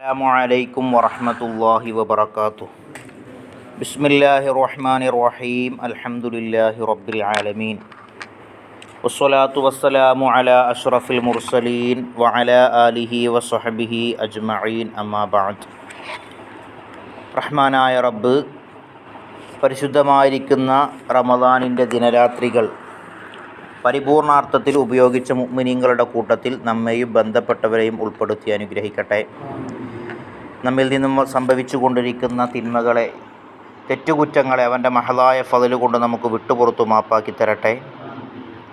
അസ്സാമലൈക്കും വറഹമത്തല്ലാഹി വബർക്കാത്തു ബിസ്മില്ലാഹി റഹ്മാൻ റഹീം അലഹമുല്ലാഹി റബ്ബിൽ ആലമീൻ. വസ്സലാത്തു വസ്സലാമു അല അഷ്റഫിൽ മുർസലീൻ വഅല ആലിഹി വസഹബിഹി അജ്മഈൻ. അമ്മാബാദ് റഹ്മാനായ റബ്ബ് പരിശുദ്ധമായിരിക്കുന്ന റമദാനിന്റെ ദിനരാത്രികൾ പരിപൂർണാർത്ഥത്തിൽ ഉപയോഗിച്ച മുഗ്മിനീങ്ങളുടെ കൂട്ടത്തിൽ നമ്മെയും ബന്ധപ്പെട്ടവരെയും ഉൾപ്പെടുത്തി അനുഗ്രഹിക്കട്ടെ. നമ്മിൽ നിന്നും സംഭവിച്ചു കൊണ്ടിരിക്കുന്ന തിന്മകളെ തെറ്റുകുറ്റങ്ങളെ അവന്റെ മഹളായ ഫതൽ കൊണ്ട് നമുക്ക് വിട്ടുപുറത്തു മാപ്പാക്കി തരട്ടെ.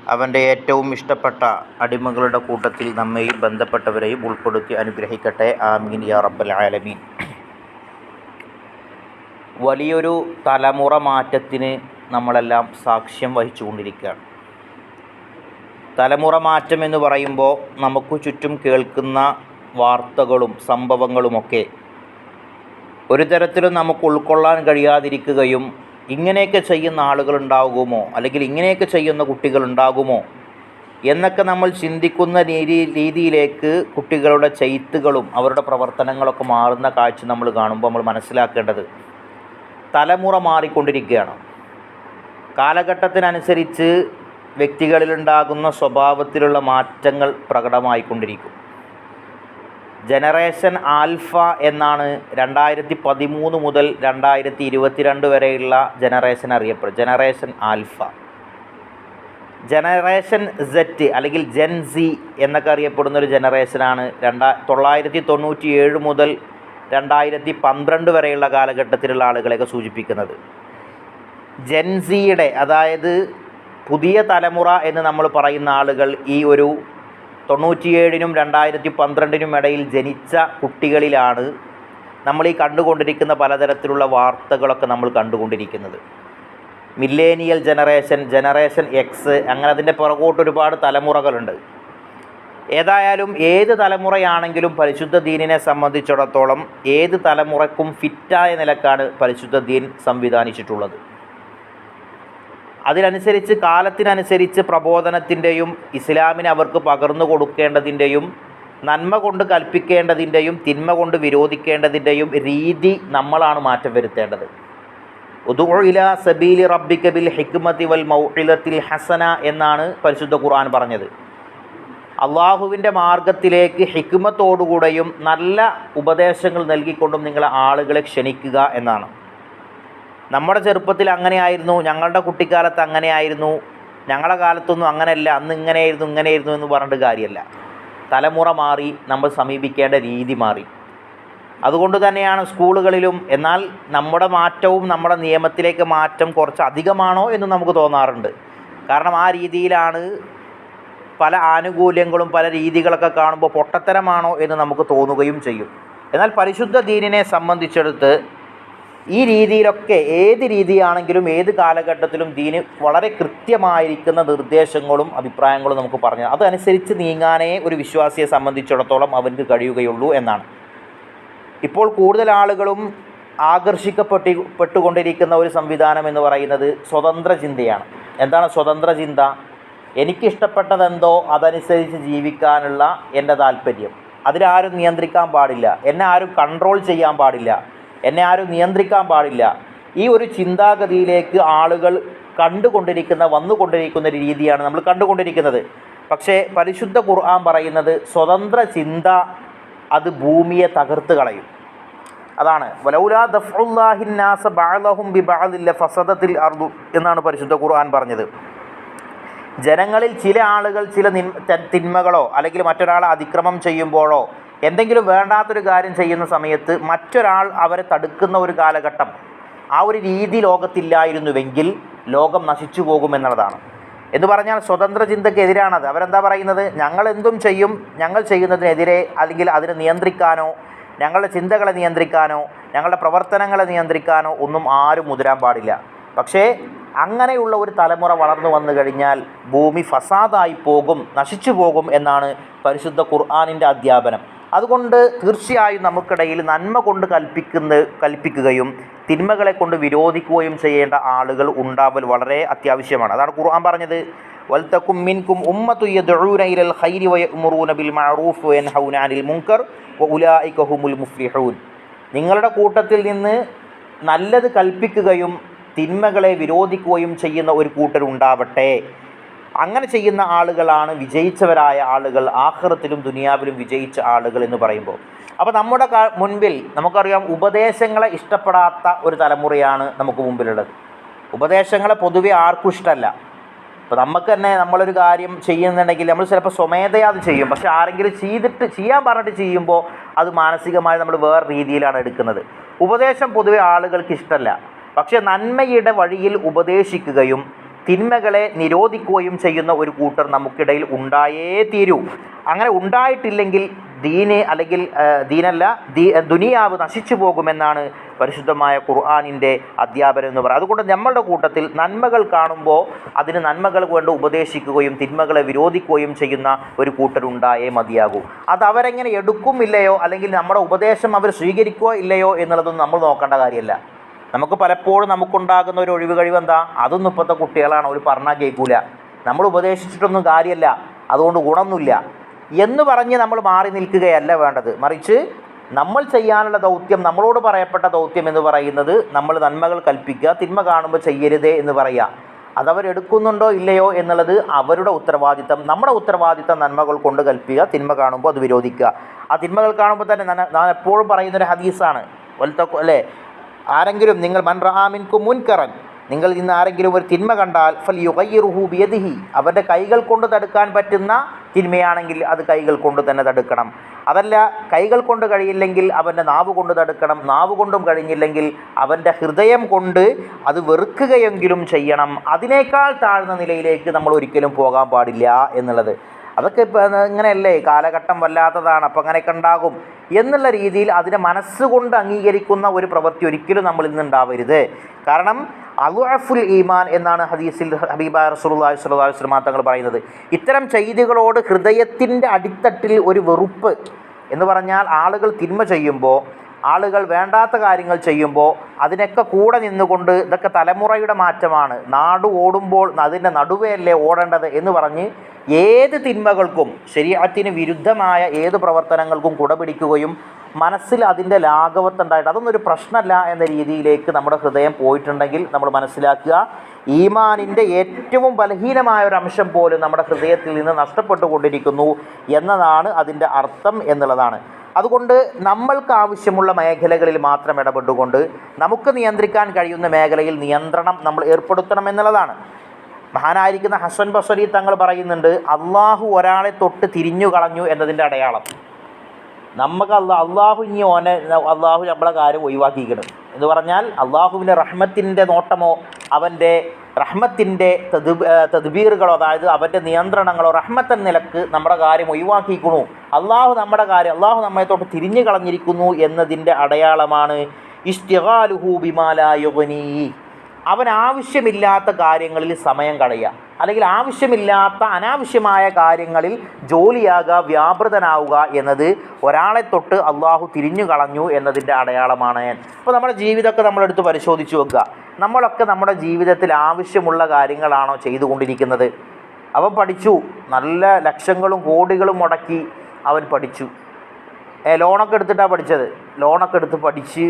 അവന്റെ ഏറ്റവും ഇഷ്ടപ്പെട്ട അടിമകളുടെ കൂട്ടത്തിൽ നമ്മെയും ബന്ധപ്പെട്ടവരെയും ഉൾപ്പെടുത്തി അനുഗ്രഹിക്കട്ടെ. ആമീൻ യാ റബ്ബൽ ആലമീൻ. വലിയൊരു തലമുറ മാറ്റത്തിന് നമ്മളെല്ലാം സാക്ഷ്യം വഹിച്ചു കൊണ്ടിരിക്കുകയാണ് തലമുറ മാറ്റം എന്ന് പറയുമ്പോൾ നമുക്ക് ചുറ്റും കേൾക്കുന്ന വാർത്തകളും സംഭവങ്ങളുമൊക്കെ ഒരു തരത്തിലും നമുക്ക് ഉൾക്കൊള്ളാൻ കഴിയാതിരിക്കുകയും ഇങ്ങനെയൊക്കെ ചെയ്യുന്ന ആളുകൾ ഉണ്ടാകുമോ? അല്ലെങ്കിൽ ഇങ്ങനെയൊക്കെ ചെയ്യുന്ന കുട്ടികൾ ഉണ്ടാകുമോ? എന്നൊക്കെ നമ്മൾ ചിന്തിക്കുന്ന രീതി രീതിയിലേക്ക് കുട്ടികളുടെ ചെയ്ത്തുകളും അവരുടെ പ്രവർത്തനങ്ങളൊക്കെ മാറുന്ന കാഴ്ച നമ്മൾ കാണുമ്പോൾ നമ്മൾ മനസ്സിലാക്കേണ്ടത് തലമുറ മാറിക്കൊണ്ടിരിക്കുകയാണ്. കാലഘട്ടത്തിനനുസരിച്ച് വ്യക്തികളിലുണ്ടാകുന്ന സ്വഭാവത്തിലുള്ള മാറ്റങ്ങൾ പ്രകടമായിക്കൊണ്ടിരിക്കും. ജനറേഷൻ ആൽഫ എന്നാണ് രണ്ടായിരത്തി പതിമൂന്ന് മുതൽ രണ്ടായിരത്തി ഇരുപത്തിരണ്ട് വരെയുള്ള generation അറിയപ്പെടും. Generation alpha. Generation set അല്ലെങ്കിൽ ജെൻ സി എന്നൊക്കെ അറിയപ്പെടുന്ന ഒരു ജനറേഷനാണ് രണ്ടാ തൊള്ളായിരത്തി തൊണ്ണൂറ്റി ഏഴ് മുതൽ രണ്ടായിരത്തി പന്ത്രണ്ട് വരെയുള്ള കാലഘട്ടത്തിലുള്ള ആളുകളെയൊക്കെ സൂചിപ്പിക്കുന്നത്. ജെൻസിയുടെ അതായത് പുതിയ തലമുറ എന്ന് നമ്മൾ പറയുന്ന ആളുകൾ ഈ ഒരു തൊണ്ണൂറ്റിയേഴിനും രണ്ടായിരത്തി പന്ത്രണ്ടിനും ഇടയിൽ ജനിച്ച കുട്ടികളിലാണ് നമ്മൾ ഈ കണ്ടുകൊണ്ടിരിക്കുന്ന പലതരത്തിലുള്ള വാർത്തകളൊക്കെ നമ്മൾ കണ്ടുകൊണ്ടിരിക്കുന്നത്. മില്ലേനിയൽ ജനറേഷൻ ജനറേഷൻ എക്സ് അങ്ങനെ അതിന്റെ പുറകോട്ട് ഒരുപാട് തലമുറകളുണ്ട്. ഏതായാലും ഏത് തലമുറയാണെങ്കിലും പരിശുദ്ധ ദീനിനെ സംബന്ധിച്ചിടത്തോളം ഏത് തലമുറക്കും ഫിറ്റായ നിലക്കാണ് പരിശുദ്ധ ദീൻ സംവിധാനിച്ചിട്ടുള്ളത്. അതിനനുസരിച്ച് കാലത്തിനനുസരിച്ച് പ്രബോധനത്തിന്റെയും ഇസ്ലാമിനെ അവർക്ക് പകർന്നു കൊടുക്കേണ്ടതിന്റെയും നന്മ കൊണ്ട് കൽപ്പിക്കേണ്ടതിന്റെയും തിന്മ കൊണ്ട് വിരോധിക്കേണ്ടതിന്റെയും രീതി നമ്മളാണ് മാറ്റം വരുത്തേണ്ടത്. ഉദുഇല സബീലി റബ്ബിക ബിൽ ഹിക്മതി വൽ മൗഇലത്തിൽ ഹസന എന്നാണ് പരിശുദ്ധ ഖുർആൻ പറഞ്ഞത്. അള്ളാഹുവിന്റെ മാർഗത്തിലേക്ക് ഹിക്മത്തോടുകൂടെയും നല്ല ഉപദേശങ്ങൾ നൽകിക്കൊണ്ടും നിങ്ങളെ ആളുകളെ ക്ഷണിക്കുക എന്നാണ്. നമ്മുടെ ചെറുപ്പത്തിൽ അങ്ങനെയായിരുന്നു ഞങ്ങളുടെ കുട്ടിക്കാലത്ത് അങ്ങനെയായിരുന്നു ഞങ്ങളുടെ കാലത്തൊന്നും അങ്ങനെയല്ല അന്ന് ഇങ്ങനെയായിരുന്നു ഇങ്ങനെയായിരുന്നു എന്ന് പറഞ്ഞിട്ട് കാര്യമല്ല തലമുറ മാറി നമ്മൾ സമീപിക്കേണ്ട രീതി മാറി. അതുകൊണ്ട് തന്നെയാണ് സ്കൂളുകളിലും എന്നാൽ നമ്മുടെ മാറ്റവും നമ്മുടെ നിയമത്തിലേക്ക് മാറ്റം കുറച്ച് അധികമാണോ എന്ന് നമുക്ക് തോന്നാറുണ്ട്. കാരണം ആ രീതിയിലാണ് പല ആനുകൂല്യങ്ങളും പല രീതികളൊക്കെ കാണുമ്പോൾ പൊട്ടത്തരമാണോ എന്ന് നമുക്ക് തോന്നുകയും ചെയ്യും. എന്നാൽ പരിശുദ്ധ ദീനിനെ സംബന്ധിച്ചെടുത്ത് ഈ രീതിയിലൊക്കെ ഏത് രീതിയാണെങ്കിലും ഏത് കാലഘട്ടത്തിലും ദീന് വളരെ കൃത്യമായിരിക്കുന്ന നിർദ്ദേശങ്ങളും അഭിപ്രായങ്ങളും നമുക്ക് പറഞ്ഞു അതനുസരിച്ച് നീങ്ങാനേ ഒരു വിശ്വാസിയെ സംബന്ധിച്ചിടത്തോളം അവർക്ക് കഴിയുകയുള്ളൂ എന്നാണ്. ഇപ്പോൾ കൂടുതൽ ആളുകളും ആകർഷിക്കപ്പെട്ടി പെട്ടുകൊണ്ടിരിക്കുന്ന ഒരു സംവിധാനം എന്ന് പറയുന്നത് സ്വതന്ത്ര ചിന്തയാണ്. എന്താണ് സ്വതന്ത്ര ചിന്ത? എനിക്കിഷ്ടപ്പെട്ടതെന്തോ അതനുസരിച്ച് ജീവിക്കാനുള്ള എന്റെ താല്പര്യം. അതിലാരും നിയന്ത്രിക്കാൻ പാടില്ല. എന്നെ ആരും കൺട്രോൾ ചെയ്യാൻ പാടില്ല. എന്നെ ആരും നിയന്ത്രിക്കാൻ പാടില്ല. ഈ ഒരു ചിന്താഗതിയിലേക്ക് ആളുകൾ കണ്ടുകൊണ്ടിരിക്കുന്ന വന്നുകൊണ്ടിരിക്കുന്ന ഒരു രീതിയാണ് നമ്മൾ കണ്ടുകൊണ്ടിരിക്കുന്നത്. പക്ഷേ പരിശുദ്ധ ഖുർആൻ പറയുന്നത് സ്വതന്ത്ര ചിന്ത അത് ഭൂമിയെ തകർത്ത് കളയും. അതാണ്. എന്നാണ് പരിശുദ്ധ ഖുർആൻ പറഞ്ഞത്. ജനങ്ങളിൽ ചില ആളുകൾ ചില തിന്മകളോ അല്ലെങ്കിൽ മറ്റൊരാളെ അതിക്രമം ചെയ്യുമ്പോഴോ എന്തെങ്കിലും വേണ്ടാത്തൊരു കാര്യം ചെയ്യുന്ന സമയത്ത് മറ്റൊരാൾ അവരെ തടുക്കുന്ന ഒരു കാലഘട്ടം ആ ഒരു രീതി ലോകത്തില്ലായിരുന്നുവെങ്കിൽ ലോകം നശിച്ചു പോകുമെന്നുള്ളതാണ് എന്ന് പറഞ്ഞാൽ സ്വതന്ത്ര ചിന്തയ്ക്ക് എതിരാണത് അവരെന്താ പറയുന്നത്? ഞങ്ങൾ എന്തും ചെയ്യും ഞങ്ങൾ ചെയ്യുന്നതിനെതിരെ അല്ലെങ്കിൽ അതിനെ നിയന്ത്രിക്കാനോ ഞങ്ങളുടെ ചിന്തകളെ നിയന്ത്രിക്കാനോ ഞങ്ങളുടെ പ്രവർത്തനങ്ങളെ നിയന്ത്രിക്കാനോ ഒന്നും ആരും മുതിരാൻ പാടില്ല. പക്ഷേ അങ്ങനെയുള്ള ഒരു തലമുറ വളർന്നു വന്നു കഴിഞ്ഞാൽ ഭൂമി ഫസാദായി പോകും നശിച്ചു പോകും എന്നാണ് പരിശുദ്ധ ഖുർആാനിന്റെ അധ്യാപനം. അതുകൊണ്ട് തീർച്ചയായും നമുക്കിടയിൽ നന്മ കൊണ്ട് കൽപ്പിക്കുന്ന കൽപ്പിക്കുകയും തിന്മകളെ കൊണ്ട് വിരോധിക്കുകയും ചെയ്യേണ്ട ആളുകൾ ഉണ്ടാവൽ വളരെ അത്യാവശ്യമാണ്. അതാണ് ഖുർആൻ പറഞ്ഞത് വൽത്തക്കും മിൻകും ഉമ്മത്തു യദ്ഊന ഇലൽ ഖൈരി വയഅ്മുറൂന ബിൽ മഅറൂഫ് വയൻഹൗന അനിൽ മുൻകർ ഹുമുൽ മുഫ്ലിഹൂൻ. നിങ്ങളുടെ കൂട്ടത്തിൽ നിന്ന് നല്ലത് കൽപ്പിക്കുകയും തിന്മകളെ വിരോധിക്കുകയും ചെയ്യുന്ന ഒരു കൂട്ടരുണ്ടാവട്ടെ. അങ്ങനെ ചെയ്യുന്ന ആളുകളാണ് വിജയിച്ചവരായ ആളുകൾ ആഹ്റത്തിലും ദുനിയാവിലും വിജയിച്ച ആളുകൾ എന്ന് പറയുമ്പോൾ. അപ്പോൾ നമ്മുടെ മുൻപിൽ നമുക്കറിയാം ഉപദേശങ്ങളെ ഇഷ്ടപ്പെടാത്ത ഒരു തലമുറയാണ് നമുക്ക് മുമ്പിലുള്ളത്. ഉപദേശങ്ങളെ പൊതുവെ ആർക്കും ഇഷ്ടമല്ല. അപ്പോൾ നമുക്ക് തന്നെ നമ്മളൊരു കാര്യം ചെയ്യുന്നുണ്ടെങ്കിൽ നമ്മൾ ചിലപ്പോൾ സ്വമേധയാ അത് ചെയ്യും. പക്ഷേ ആരെങ്കിലും ചെയ്തിട്ട് ചെയ്യാൻ പറഞ്ഞിട്ട് ചെയ്യുമ്പോൾ അത് മാനസികമായി നമ്മൾ വേറെ രീതിയിലാണ് എടുക്കുന്നത്. ഉപദേശം പൊതുവെ ആളുകൾക്ക് ഇഷ്ടമല്ല. പക്ഷേ നന്മയുടെ വഴിയിൽ ഉപദേശിക്കുകയും തിന്മകളെ നിരോധിക്കുകയും ചെയ്യുന്ന ഒരു കൂട്ടർ നമുക്കിടയിൽ ഉണ്ടായേ തീരൂ. അങ്ങനെ ഉണ്ടായിട്ടില്ലെങ്കിൽ ദീന് അല്ലെങ്കിൽ ദീനല്ല ദീ ദുനിയാവ് നശിച്ചു പോകുമെന്നാണ് പരിശുദ്ധമായ ഖുർആാനിന്റെ അധ്യാപനം എന്ന് പറയുന്നത്. അതുകൊണ്ട് നമ്മളുടെ കൂട്ടത്തിൽ നന്മകൾ കാണുമ്പോൾ അതിന് നന്മകൾ കൊണ്ട് ഉപദേശിക്കുകയും തിന്മകളെ വിരോധിക്കുകയും ചെയ്യുന്ന ഒരു കൂട്ടരുണ്ടായേ മതിയാകൂ. അത് അവരെങ്ങനെ എടുക്കും ഇല്ലയോ അല്ലെങ്കിൽ നമ്മുടെ ഉപദേശം അവർ സ്വീകരിക്കുകയോ ഇല്ലയോ എന്നുള്ളതൊന്നും നമ്മൾ നോക്കേണ്ട കാര്യമല്ല. നമുക്ക് പലപ്പോഴും നമുക്കുണ്ടാകുന്ന ഒരു ഒഴിവ് കഴിവ് എന്താ? അതൊന്നും ഇപ്പോഴത്തെ കുട്ടികളാണ് അവർ പറഞ്ഞാൽ കേൾക്കൂല നമ്മൾ ഉപദേശിച്ചിട്ടൊന്നും കാര്യമല്ല അതുകൊണ്ട് ഗുണമൊന്നുമില്ല. എന്ന് പറഞ്ഞ് നമ്മൾ മാറി നിൽക്കുകയല്ല വേണ്ടത്. മറിച്ച് നമ്മൾ ചെയ്യാനുള്ള ദൗത്യം നമ്മളോട് പറയപ്പെട്ട ദൗത്യം എന്ന് പറയുന്നത് നമ്മൾ നന്മകൾ കൽപ്പിക്കുക തിന്മ കാണുമ്പോൾ ചെയ്യരുതേ എന്ന് പറയുക. അതവരെടുക്കുന്നുണ്ടോ ഇല്ലയോ എന്നുള്ളത് അവരുടെ ഉത്തരവാദിത്തം. നമ്മുടെ ഉത്തരവാദിത്തം നന്മകൾ കൊണ്ട് കൽപ്പിക്കുക തിന്മ കാണുമ്പോൾ അത് വിരോധിക്കുക. ആ തിന്മകൾ കാണുമ്പോൾ തന്നെ ഞാൻ- എപ്പോഴും പറയുന്നൊരു ഹദീസാണ്. വലുത്ത അല്ലേ? ആരെങ്കിലും നിങ്ങൾ മൻ റഹാമിൻകു മുൻകറൻ നിങ്ങൾ ഇന്ന് ആരെങ്കിലും ഒരു തിന്മ കണ്ടാൽ ഫൽ യുഗയ്യറുഹു ബിയദിഹി അവരുടെ കൈകൾ കൊണ്ട് തടുക്കാൻ പറ്റുന്ന തിന്മയാണെങ്കിൽ അത് കൈകൾ കൊണ്ട് തന്നെ തടുക്കണം. അതല്ല കൈകൾ കൊണ്ട് കഴിയില്ലെങ്കിൽ അവന്റെ നാവ് കൊണ്ട് തടുക്കണം. നാവ് കൊണ്ടും കഴിഞ്ഞില്ലെങ്കിൽ അവന്റെ ഹൃദയം കൊണ്ട് അത് വെറുക്കുകയെങ്കിലും ചെയ്യണം. അതിനേക്കാൾ താഴ്ന്ന നിലയിലേക്ക് നമ്മൾ ഒരിക്കലും പോകാൻ പാടില്ല എന്നുള്ളത്. അതൊക്കെ ഇപ്പം ഇങ്ങനെയല്ലേ? കാലഘട്ടം വല്ലാത്തതാണ് അപ്പം അങ്ങനെയൊക്കെ ഉണ്ടാകും എന്നുള്ള രീതിയിൽ അതിനെ മനസ്സുകൊണ്ട് അംഗീകരിക്കുന്ന ഒരു പ്രവൃത്തി ഒരിക്കലും നമ്മൾ ഇന്നുണ്ടാവരുത് കാരണം അലുഅഫുൽ ഈമാൻ എന്നാണ് ഹദീസിൽ ഹബീബ റസൂലുള്ളാഹി സ്വല്ലല്ലാഹി അലൈഹി വസല്ലം തങ്ങൾ പറയുന്നത്. ഇത്തരം ചെയ്തികളോട് ഹൃദയത്തിന്റെ അടിത്തട്ടിൽ ഒരു വെറുപ്പ് എന്ന് പറഞ്ഞാൽ ആളുകൾ തിന്മ ചെയ്യുമ്പോൾ ആളുകൾ വേണ്ടാത്ത കാര്യങ്ങൾ ചെയ്യുമ്പോൾ അതിനൊക്കെ കൂടെ നിന്നുകൊണ്ട് ഇതൊക്കെ തലമുറയുടെ മാറ്റമാണ്. നാട് ഓടുമ്പോൾ അതിന്റെ നടുവേയല്ലേ ഓടേണ്ടത് എന്ന് പറഞ്ഞ് ഏത് തിന്മകൾക്കും ശരീരത്തിന് വിരുദ്ധമായ ഏത് പ്രവർത്തനങ്ങൾക്കും കുടപിടിക്കുകയും മനസ്സിൽ അതിന്റെ ലാഘവത്തുണ്ടായിട്ട് അതൊന്നും ഒരു പ്രശ്നമല്ല എന്ന രീതിയിലേക്ക് നമ്മുടെ ഹൃദയം പോയിട്ടുണ്ടെങ്കിൽ നമ്മൾ മനസ്സിലാക്കുക ഈമാനിന്റെ ഏറ്റവും ബലഹീനമായ ഒരു അംശം പോലും നമ്മുടെ ഹൃദയത്തിൽ നിന്ന് നഷ്ടപ്പെട്ടുകൊണ്ടിരിക്കുന്നു എന്നതാണ് അതിന്റെ അർത്ഥം എന്നുള്ളതാണ്. അതുകൊണ്ട് നമ്മൾക്ക് ആവശ്യമുള്ള മേഖലകളിൽ മാത്രം ഇടപെട്ടുകൊണ്ട് നമുക്ക് നിയന്ത്രിക്കാൻ കഴിയുന്ന മേഖലയിൽ നിയന്ത്രണം നമ്മൾ ഏർപ്പെടുത്തണം എന്നുള്ളതാണ്. മഹാനായിരിക്കുന്ന ഹസൻ ബസരി തങ്ങൾ പറയുന്നുണ്ട് അള്ളാഹു ഒരാളെ തൊട്ട് തിരിഞ്ഞു കളഞ്ഞു എന്നതിന്റെ അടയാളം. നമുക്ക് അല്ല അള്ളാഹു ഇനി ഓനെ അള്ളാഹു നമ്മളെ കാര്യം ഒഴിവാക്കിക്കണം എന്ന് പറഞ്ഞാൽ അള്ളാഹുവിന്റെ റഹ്മത്തിന്റെ നോട്ടമോ അവന്റെ റഹ്മത്തിന്റെ തദ് തദ്ബീറുകളോ അതായത് അവന്റെ നിയന്ത്രണങ്ങളോ റഹ്മത്തൻ നിലയ്ക്ക് നമ്മുടെ കാര്യം ഒഴിവാക്കിക്കണു അള്ളാഹു നമ്മുടെ കാര്യം അള്ളാഹു നമ്മെ തൊട്ട് തിരിഞ്ഞു കളഞ്ഞിരിക്കുന്നു എന്നതിന്റെ അടയാളമാണ് ഇഷ്തിഹാലുഹു ബിമാലായുഗനീ അവൻ ആവശ്യമില്ലാത്ത കാര്യങ്ങളിൽ സമയം കളയുക. അല്ലെങ്കിൽ ആവശ്യമില്ലാത്ത അനാവശ്യമായ കാര്യങ്ങളിൽ ജോലിയാകുക വ്യാപൃതനാവുക എന്നത് ഒരാളെ തൊട്ട് അള്ളാഹു തിരിഞ്ഞു കളഞ്ഞു എന്നതിന്റെ അടയാളമാണ്. അപ്പോൾ നമ്മുടെ ജീവിതമൊക്കെ നമ്മളെടുത്ത് പരിശോധിച്ച് വെക്കുക. നമ്മളൊക്കെ നമ്മുടെ ജീവിതത്തിൽ ആവശ്യമുള്ള കാര്യങ്ങളാണോ ചെയ്തുകൊണ്ടിരിക്കുന്നത്? അവൻ പഠിച്ചു. നല്ല ലക്ഷങ്ങളും കോടികളും മുടക്കി അവൻ പഠിച്ചു. ലോണൊക്കെ എടുത്തിട്ടാണ് പഠിച്ചത്? ലോണൊക്കെ എടുത്ത് പഠിച്ച്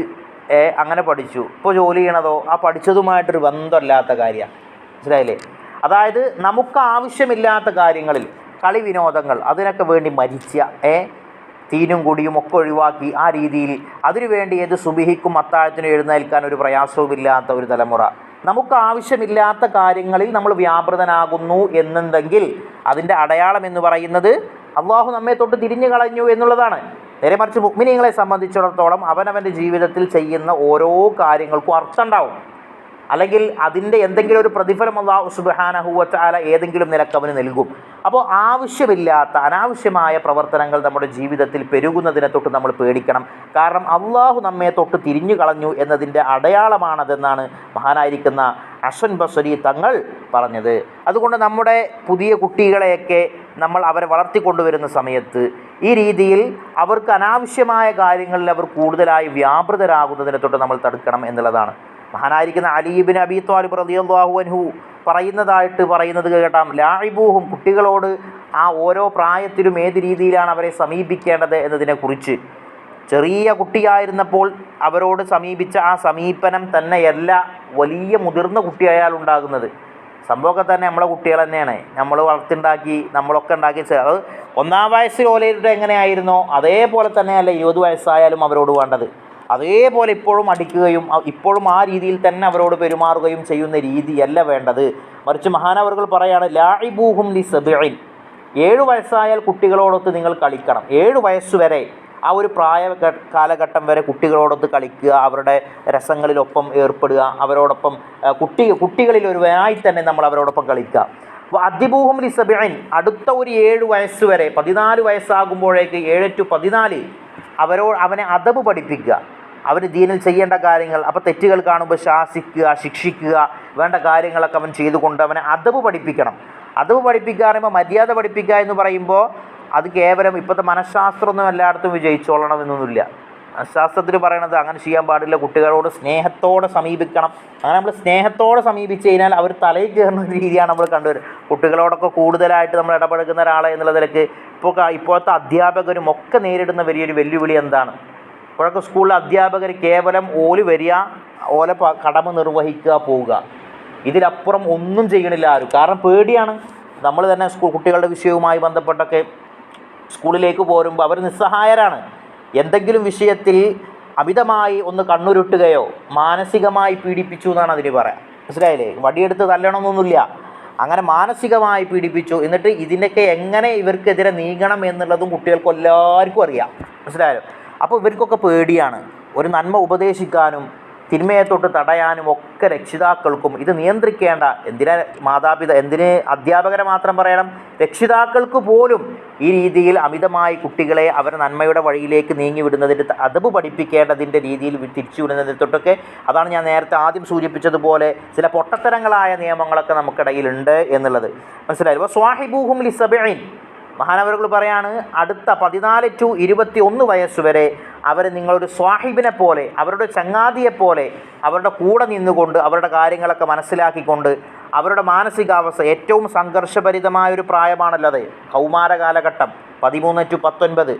അങ്ങനെ പഠിച്ചു. ഇപ്പോൾ ജോലി ചെയ്യണതോ? ആ പഠിച്ചതുമായിട്ടൊരു ബന്ധമില്ലാത്ത കാര്യമാണ് മനസ്സിലായില്ലേ? അതായത് നമുക്ക് ആവശ്യമില്ലാത്ത കാര്യങ്ങളിൽ കളി വിനോദങ്ങൾ അതിനൊക്കെ വേണ്ടി മരിച്ച ഏ തീനും കൂടിയും ഒക്കെ ഒഴിവാക്കി ആ രീതിയിൽ അതിനുവേണ്ടി ഏത് സുബിഹിക്കും അത്താഴത്തിനും എഴുന്നേൽക്കാൻ ഒരു പ്രയാസവുമില്ലാത്ത ഒരു തലമുറ. നമുക്ക് ആവശ്യമില്ലാത്ത കാര്യങ്ങളിൽ നമ്മൾ വ്യാപൃതനാകുന്നു എന്നുണ്ടെങ്കിൽ അതിന്റെ അടയാളം എന്ന് പറയുന്നത് അള്ളാഹു നമ്മെ തൊട്ട് തിരിഞ്ഞു കളഞ്ഞു എന്നുള്ളതാണ്. നേരെ മറിച്ച് മുഗ്മിനികളെ സംബന്ധിച്ചിടത്തോളം അവനവന്റെ ജീവിതത്തിൽ ചെയ്യുന്ന ഓരോ കാര്യങ്ങൾക്കും അർത്ഥം ഉണ്ടാവും. അല്ലെങ്കിൽ അതിന്റെ എന്തെങ്കിലും ഒരു പ്രതിഫലം അള്ളാഹു സുബാനഹുവറ്റാല ഏതെങ്കിലും നിലയ്ക്ക് അവന് നൽകും. അപ്പോൾ ആവശ്യമില്ലാത്ത അനാവശ്യമായ പ്രവർത്തനങ്ങൾ നമ്മുടെ ജീവിതത്തിൽ പെരുകുന്നതിനെ തൊട്ട് നമ്മൾ പേടിക്കണം. കാരണം അള്ളാഹു നമ്മെ തൊട്ട് തിരിഞ്ഞു കളഞ്ഞു എന്നതിന്റെ അടയാളമാണതെന്നാണ് മഹാനായിരിക്കുന്ന അശ്വൻ ബസരി തങ്ങൾ പറഞ്ഞത്. അതുകൊണ്ട് നമ്മുടെ പുതിയ കുട്ടികളെയൊക്കെ നമ്മൾ അവരെ വളർത്തിക്കൊണ്ടുവരുന്ന സമയത്ത് ഈ രീതിയിൽ അവർക്ക് അനാവശ്യമായ കാര്യങ്ങളിൽ അവർ കൂടുതലായി വ്യാപൃതരാകുന്നതിനെ തൊട്ട് നമ്മൾ തടുക്കണം എന്നുള്ളതാണ്. മഹാനായിരിക്കുന്ന അലീബിൻ അബി ത്വാലിബ് റളിയല്ലാഹു അൻഹു പറയുന്നതായിട്ട് പറയുന്നത് കേട്ടാം ലാഴിബൂഹും കുട്ടികളോട് ആ ഓരോ പ്രായത്തിലും ഏത് രീതിയിലാണ് അവരെ സമീപിക്കേണ്ടത് എന്നതിനെക്കുറിച്ച്. ചെറിയ കുട്ടിയായിരുന്നപ്പോൾ അവരോട് സമീപിച്ച ആ സമീപനം തന്നെയല്ല വലിയ മുതിർന്ന കുട്ടിയായാൽ ഉണ്ടാകുന്നത്. സംഭവമൊക്കെ തന്നെ നമ്മളെ കുട്ടികൾ തന്നെയാണ്. നമ്മൾ വളർത്തുണ്ടാക്കി നമ്മളൊക്കെ ഉണ്ടാക്കി അത് ഒന്നാം വയസ്സിൽ ഓലയുടെ എങ്ങനെയായിരുന്നോ അതേപോലെ തന്നെയല്ല ഇരുപത് വയസ്സായാലും അവരോട് വേണ്ടത്. അതേപോലെ ഇപ്പോഴും അടിക്കുകയും ഇപ്പോഴും ആ രീതിയിൽ തന്നെ അവരോട് പെരുമാറുകയും ചെയ്യുന്ന രീതിയല്ല വേണ്ടത്. മറിച്ച് മഹാനവറുകൾ പറയാണ് ലാഇബൂഹും ലി സബിഇൻ. ഏഴ് വയസ്സായാൽ കുട്ടികളോടൊത്ത് നിങ്ങൾ കളിക്കണം. ഏഴ് വയസ്സ് വരെ ആ ഒരു പ്രായ കാലഘട്ടം വരെ കുട്ടികളോടൊത്ത് കളിക്കുക അവരുടെ രസങ്ങളിലൊപ്പം ഏർപ്പെടുക അവരോടൊപ്പം കുട്ടി കുട്ടികളിൽ ഒരുവനായി തന്നെ നമ്മൾ അവരോടൊപ്പം കളിക്കുക. അപ്പോൾ അധിബൂഹും ലിസബിൻ അടുത്ത ഒരു ഏഴ് വയസ്സ് വരെ പതിനാല് വയസ്സാകുമ്പോഴേക്ക് ഏഴ് ടു പതിനാല് അവരോ അവനെ അതബ് പഠിപ്പിക്കുക. അവന് ദീനിൽ ചെയ്യേണ്ട കാര്യങ്ങൾ അപ്പോൾ തെറ്റുകൾ കാണുമ്പോൾ ശാസിക്കുക ശിക്ഷിക്കുക വേണ്ട കാര്യങ്ങളൊക്കെ അവൻ ചെയ്തുകൊണ്ട് അവനെ അതവ് പഠിപ്പിക്കണം. അതവ് പഠിപ്പിക്കുക പറയുമ്പോൾ മര്യാദ പഠിപ്പിക്കുക എന്ന് പറയുമ്പോൾ അത് കേവലം ഇപ്പോഴത്തെ മനഃശാസ്ത്രമൊന്നും എല്ലായിടത്തും വിജയിച്ചോളണം എന്നൊന്നുമില്ല. മനഃശാസ്ത്രത്തിൽ പറയണത് അങ്ങനെ ചെയ്യാൻ പാടില്ല കുട്ടികളോട് സ്നേഹത്തോടെ സമീപിക്കണം. അങ്ങനെ നമ്മൾ സ്നേഹത്തോടെ സമീപിച്ച് കഴിഞ്ഞാൽ അവർ തലയിൽ കയറുന്ന രീതിയാണ് നമ്മൾ കണ്ടുവരും കുട്ടികളോടൊക്കെ കൂടുതലായിട്ട് നമ്മൾ ഇടപഴകുന്ന ഒരാളെ എന്നുള്ള നിലയ്ക്ക് ഇപ്പോൾ ഇപ്പോഴത്തെ അധ്യാപകരും ഒക്കെ നേരിടുന്ന വലിയൊരു വെല്ലുവിളി എന്താണ്? ഇപ്പോഴൊക്കെ സ്കൂളിലെ അധ്യാപകർ കേവലം ഓൽ വരിക ഓല കടമ നിർവഹിക്കുക പോവുക. ഇതിലപ്പുറം ഒന്നും ചെയ്യണില്ല ആരും. കാരണം പേടിയാണ്. നമ്മൾ തന്നെ സ്കൂൾ കുട്ടികളുടെ വിഷയവുമായി ബന്ധപ്പെട്ടൊക്കെ സ്കൂളിലേക്ക് പോരുമ്പോൾ അവർ നിസ്സഹായരാണ്. എന്തെങ്കിലും വിഷയത്തിൽ അമിതമായി ഒന്ന് കണ്ണുരുട്ടുകയോ മാനസികമായി പീഡിപ്പിച്ചു എന്നാണ് അതിന് പറയാം. മനസ്സിലായില്ലേ? വടിയെടുത്ത് തല്ലണമെന്നൊന്നുമില്ല അങ്ങനെ മാനസികമായി പീഡിപ്പിച്ചു. എന്നിട്ട് ഇതിനൊക്കെ എങ്ങനെ ഇവർക്കെതിരെ നീങ്ങണം എന്നുള്ളതും കുട്ടികൾക്ക് എല്ലാവർക്കും അറിയാം. മനസ്സിലായോ? അപ്പോൾ ഇവർക്കൊക്കെ പേടിയാണ്. ഒരു നന്മ ഉപദേശിക്കാനും തിന്മയെ തൊട്ട് തടയാനും ഒക്കെ രക്ഷിതാക്കൾക്കും ഇത് നിയന്ത്രിക്കേണ്ട എന്തിനാ മാതാപിതാ എന്തിന് അധ്യാപകരെ മാത്രം പറയണം? രക്ഷിതാക്കൾക്ക് പോലും ഈ രീതിയിൽ അമിതമായി കുട്ടികളെ അവർ നന്മയുടെ വഴിയിലേക്ക് നീങ്ങി വിടുന്നതിന്റെ അതബ് പഠിപ്പിക്കേണ്ടതിന്റെ രീതിയിൽ തിരിച്ചു വിടുന്നതിൽ തൊട്ടൊക്കെ അതാണ് ഞാൻ നേരത്തെ ആദ്യം സൂചിപ്പിച്ചതുപോലെ ചില പൊട്ടത്തരങ്ങളായ നിയമങ്ങളൊക്കെ നമുക്കിടയിലുണ്ട് എന്നുള്ളത്. മനസ്സിലായി? സ്വാഹിബൂഹും ലിസബൈൻ മഹാനവറുകൾ പറയാണ് അടുത്ത പതിനാല് ടു ഇരുപത്തി ഒന്ന് വയസ്സ് വരെ അവർ നിങ്ങളൊരു സ്വാഹിബിനെ പോലെ അവരുടെ ചങ്ങാതിയെപ്പോലെ അവരുടെ കൂടെ നിന്നുകൊണ്ട് അവരുടെ കാര്യങ്ങളൊക്കെ മനസ്സിലാക്കിക്കൊണ്ട് അവരുടെ മാനസികാവസ്ഥ ഏറ്റവും സംഘർഷഭരിതമായ ഒരു പ്രായമാണല്ലോ അത് കൗമാര കാലഘട്ടം പതിമൂന്ന് ടു പത്തൊൻപത്.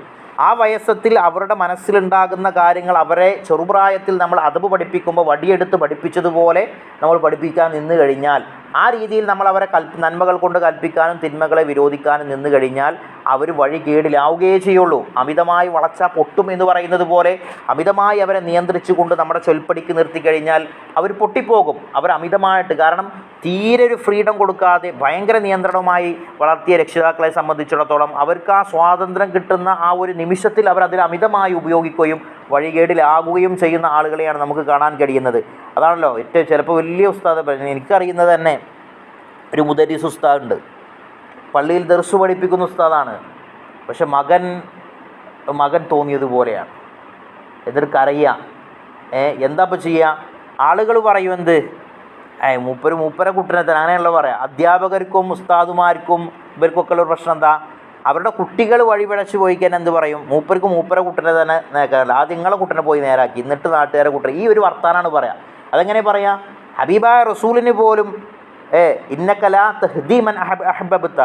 ആ വയസ്സത്തിൽ അവരുടെ മനസ്സിലുണ്ടാകുന്ന കാര്യങ്ങൾ അവരെ ചെറുപ്രായത്തിൽ നമ്മൾ അതവ് പഠിപ്പിക്കുമ്പോൾ വടിയെടുത്ത് പഠിപ്പിച്ചതുപോലെ നമ്മൾ പഠിപ്പിക്കാൻ നിന്ന് കഴിഞ്ഞാൽ ആ രീതിയിൽ നമ്മൾ അവരെ കൽ നന്മകൾ കൊണ്ട് കൽപ്പിക്കാനും തിന്മകളെ വിരോധിക്കാനും നിന്ന് കഴിഞ്ഞാൽ അവർ വഴി കേടിലാവുകയേ ചെയ്യുള്ളൂ. അമിതമായി വളച്ച പൊട്ടും എന്ന് പറയുന്നത് പോലെ അമിതമായി അവരെ നിയന്ത്രിച്ചുകൊണ്ട് നമ്മുടെ ചൊൽപ്പടിക്ക് നിർത്തി കഴിഞ്ഞാൽ അവർ പൊട്ടിപ്പോകും. അവർ അമിതമായിട്ട് കാരണം തീരെ ഒരു ഫ്രീഡം കൊടുക്കാതെ ഭയങ്കര നിയന്ത്രണവുമായി വളർത്തിയ രക്ഷിതാക്കളെ സംബന്ധിച്ചിടത്തോളം അവർക്ക് ആ സ്വാതന്ത്ര്യം കിട്ടുന്ന ആ ഒരു നിമിഷത്തിൽ അവർ അതിൽ അമിതമായി ഉപയോഗിക്കുകയും വഴികേടിലാകുകയും ചെയ്യുന്ന ആളുകളെയാണ് നമുക്ക് കാണാൻ കഴിയുന്നത്. അതാണല്ലോ ഏറ്റവും ചിലപ്പോൾ വലിയ ഉസ്താദ് എനിക്കറിയുന്നത് തന്നെ ഒരു മുദരീസ് ഉസ്താദ് ഉണ്ട്. പള്ളിയിൽ ദർസ് പഠിപ്പിക്കുന്ന ഉസ്താദാണ്. പക്ഷെ മകൻ മകൻ തോന്നിയതുപോലെയാണ് കരയുക ഏ എന്താ ഇപ്പോൾ ചെയ്യുക ആളുകൾ പറയും എന്ത്? ഏ മൂപ്പര് മൂപ്പര കുട്ടനെ തന്നെ അങ്ങനെയുള്ള പറയാം. അധ്യാപകർക്കും ഉസ്താദുമാർക്കും ഇവർക്കൊക്കെ ഉള്ള ഒരു പ്രശ്നം എന്താ? അവരുടെ കുട്ടികൾ വഴിപിഴച്ച് പോയിക്കാൻ എന്ത് പറയും? മൂപ്പർക്ക് മൂപ്പര കുട്ടനെ തന്നെ നേക്കാറില്ല. ആ നിങ്ങളെ കുട്ടനെ പോയി നേരാക്കി. എന്നിട്ട് നാട്ടുകാരെ കുട്ടനെ. ഈ ഒരു വർത്താനാണ് പറയാം. അതെങ്ങനെ പറയാം? ഹബീബായ റസൂലിന് പോലും ഏ ഇന്നക്കലാ തഹ്ദീമൻ അഹബ് അഹബബുത്ത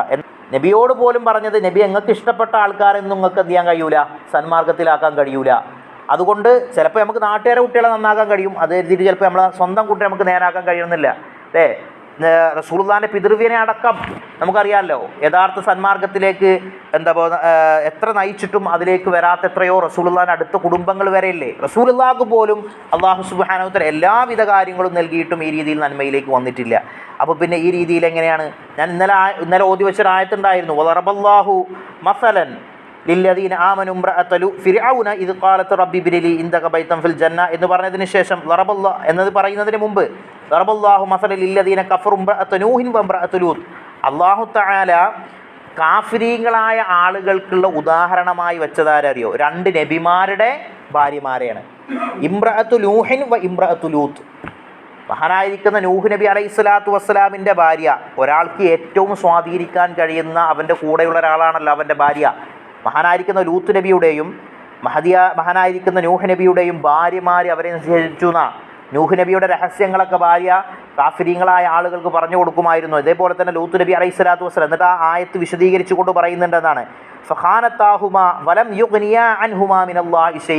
നബിയോട് പോലും പറഞ്ഞത് നബി നിങ്ങൾക്ക് ഇഷ്ടപ്പെട്ട ആൾക്കാരെന്നും നിങ്ങൾക്ക് എന്ത് ചെയ്യാൻ കഴിയൂല? സന്മാർഗത്തിലാക്കാൻ കഴിയൂല. അതുകൊണ്ട് ചിലപ്പോൾ നമുക്ക് നാട്ടുകാരെ കുട്ടികളെ നന്നാക്കാൻ കഴിയും. അത് എഴുതിയിട്ട് ചിലപ്പോൾ നമ്മളെ സ്വന്തം കുട്ടിയെ നമുക്ക് നേരാക്കാൻ കഴിയുന്നില്ല. അല്ലേ റസൂൽദാന്റെ പിതൃവ്യനെ അടക്കം നമുക്കറിയാമല്ലോ യഥാർത്ഥ സന്മാർഗത്തിലേക്ക് എന്താ എത്ര നയിച്ചിട്ടും അതിലേക്ക് വരാത്ത എത്രയോ റസൂൽദാൻ അടുത്ത കുടുംബങ്ങൾ വരെയില്ലേ. റസൂലുള്ളാഹ്ക്ക് പോലും അള്ളാഹു സുബാനോത്തര എല്ലാവിധ കാര്യങ്ങളും നൽകിയിട്ടും ഈ രീതിയിൽ നന്മയിലേക്ക് വന്നിട്ടില്ല. അപ്പോൾ പിന്നെ ഈ രീതിയിൽ എങ്ങനെയാണ്? ഞാൻ ഇന്നലെ ഇന്നലെ ഓതി വെച്ചൊരു വറബല്ലാഹു മസലൻ ലില്ലദീന ആമനു ഇംറഅത്തലു ഫിർഔന ഇത് ഖാലത്ത് റബ്ബി ബിരിലി ഇൻദക ബൈതൻ ഫിൽ ജന്ന എന്ന് പറഞ്ഞതിന് ശേഷം ലറബല്ലാ എന്നത് പറയുന്നതിന് മുമ്പ് ലറബല്ലാഹു മസല ലില്ലദീന കഫറു ഇംറഅത്ത നൂഹിൻ വ ഇംറഅത്ത ലൂത്ത് അല്ലാഹു തആല കാഫിരീങ്ങളായ ആളുകൾക്കുള്ള ഉദാഹരണമായി വെച്ചതാരറിയോ? രണ്ട് നബിമാരുടെ ഭാര്യമാരെയാണ്. ഇമ്രഅത്തു ലൂഹിൻ വ ഇമ്രഅത്തു ലൂത്ത് മഹാനായിരിക്കുന്ന നൂഹ് നബി അലൈഹി സ്വലാത്തു വസ്സലാമിന്റെ ഭാര്യ. ഒരാൾക്ക് ഏറ്റവും സ്വാധീനിക്കാൻ കഴിയുന്ന അവന്റെ കൂടെയുള്ള ഒരാളാണല്ലോ അവന്റെ ഭാര്യ. മഹാനായിരിക്കുന്ന ലൂത്ത് നബിയുടെയും മഹദിയ മഹാനായിരിക്കുന്ന നൂഹ് നബിയുടെയും ഭാര്യമാർ അവരെ നിഷേധിച്ചു എന്നാ. നൂഹ് നബിയുടെ രഹസ്യങ്ങളൊക്കെ ഭാര്യ കാഫിരിങ്ങളായ ആളുകൾക്ക് പറഞ്ഞു കൊടുക്കുമായിരുന്നു. ഇതേപോലെ തന്നെ ലൂത്ത് നബി അലൈഹി സ്വലാത്തു വസ്ലം എന്നിട്ട് ആ ആയത്ത് വിശദീകരിച്ചു കൊണ്ട് പറയുന്നുണ്ടെന്നാണ് ഫഹാനത്താഹുമ വലം യുഗ്നിയ അൻഹുമാ മിനല്ലാഹി